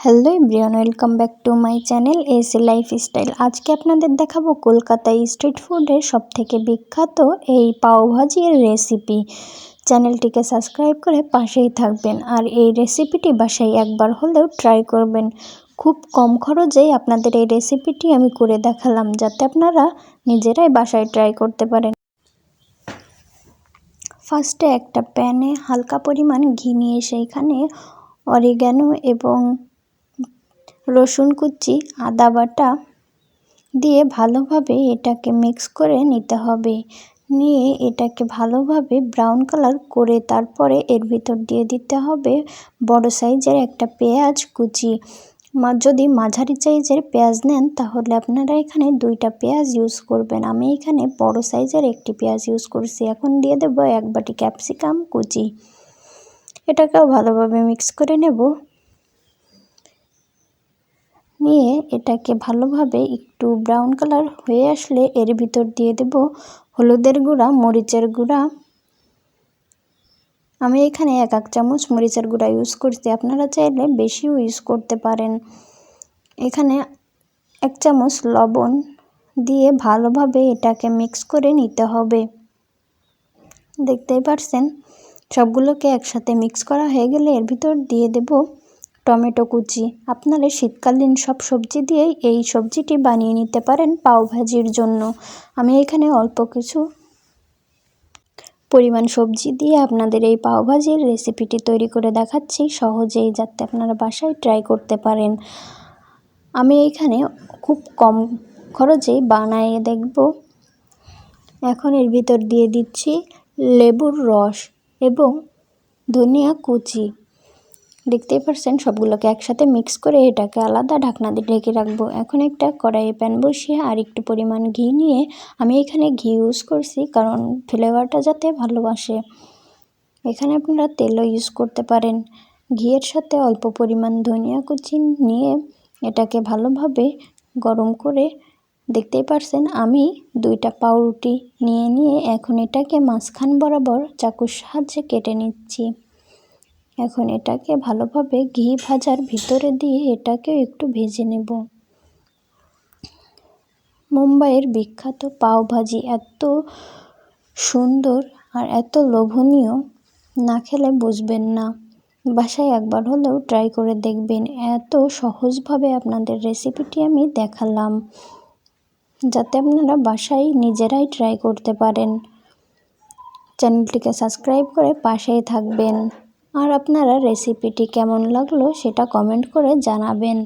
Hello everyone, welcome back to my channel S life style আজকে আপনাদের দেখাবো কলকাতায় স্ট্রিট ফুডের সব থেকে বিখ্যাত এই পাওভাজির রেসিপি। চ্যানেলটিকে সাবস্ক্রাইব করে পাশেই থাকবেন আর এই রেসিপিটি বাসায় একবার হলেও ট্রাই করবেন। খুব কম খরচেই আপনাদের এই রেসিপিটি আমি করে দেখালাম যাতে আপনারা নিজেরাই বাসায় ট্রাই করতে পারেন। ফার্স্টে একটা প্যানে হালকা পরিমাণ ঘি নিয়ে সেইখানে অরিগ্যানো এবং রসুন কুচি, আদা বাটা দিয়ে ভালোভাবে এটাকে মিক্স করে নিতে হবে। নিয়ে এটাকে ভালোভাবে ব্রাউন কালার করে তারপরে এর ভিতর দিয়ে দিতে হবে বড় সাইজের একটা পেঁয়াজ কুচি। মা, যদি মাঝারি সাইজের পেঁয়াজ নেন, তাহলে আপনারা এখানে দুইটা পেঁয়াজ ইউজ করবেন। আমি এখানে বড় সাইজের একটি পেঁয়াজ ইউজ করছি। এখন দিয়ে দেব এক বাটি ক্যাপসিকাম কুচি। এটাকেও ভালোভাবে মিক্স করে নেব। নিয়ে এটাকে ভালোভাবে একটু ব্রাউন কালার হয়ে আসলে এর ভিতর দিয়ে দেব হলুদের গুঁড়া, মরিচের গুঁড়া। আমি এখানে এক এক চামচ মরিচের গুঁড়া ইউজ করছি। আপনারা চাইলে বেশিও ইউজ করতে পারেন। এখানে এক চামচ লবণ দিয়ে ভালোভাবে এটাকে মিক্স করে নিতে হবে। দেখতেই পারছেন? সবগুলোকে একসাথে মিক্স করা হয়ে গেলে এর ভিতর দিয়ে দেব টমেটো কুচি। আপনারা শীতকালীন সব সবজি দিয়েই এই সবজিটি বানিয়ে নিতে পারেন পাওভাজির জন্য। আমি এখানে অল্প কিছু পরিমাণ সবজি দিয়ে আপনাদের এই পাওভাজির রেসিপিটি তৈরি করে দেখাচ্ছি। সহজেই যাতে আপনারা বাসায় ট্রাই করতে পারেন। আমি এখানে খুব কম খরচে বানিয়ে দেখব। এখন এর ভিতর দিয়ে দিচ্ছি লেবুর রস এবং ধনিয়া কুচি। দেখতেই পারছেন, সবগুলোকে একসাথে মিক্স করে এটাকে আলাদা ঢাকনা দিয়ে ঢেকে রাখব। এখন একটা কড়াইয়ে প্যান বসিয়ে আর একটু পরিমাণ ঘি নিয়ে আমি এখানে ঘি ইউজ করছি কারণ ফ্লেভারটা যাতে ভালোবাসে। এখানে আপনারা তেলও ইউজ করতে পারেন। ঘিয়ের সাথে অল্প পরিমাণ ধনিয়া কুচি নিয়ে এটাকে ভালোভাবে গরম করে দেখতেই পারছেন আমি দুইটা পাউরুটি নিয়ে নিয়ে এখন এটাকে মাঝখান বরাবর চাকুর সাহায্যে কেটে নিচ্ছি। এখন এটাকে ভালোভাবে ঘি ভাজার ভিতরে দিয়ে এটাকে একটু ভেজে নেব। মুম্বাইয়ের বিখ্যাত পাওভাজি এত সুন্দর আর এত লোভনীয়, না খেলে বুঝবেন না। বাসায় একবার হলেও ট্রাই করে দেখবেন, এত সহজভাবে আপনাদের রেসিপিটি আমি দেখালাম, যাতে আপনারা বাসায় নিজেরাই ট্রাই করতে পারেন। চ্যানেলটিকে সাবস্ক্রাইব করে পাশেই থাকবেন। আর আপনারা রেসিপিটি কেমন লাগল সেটা কমেন্ট করে জানাবেন।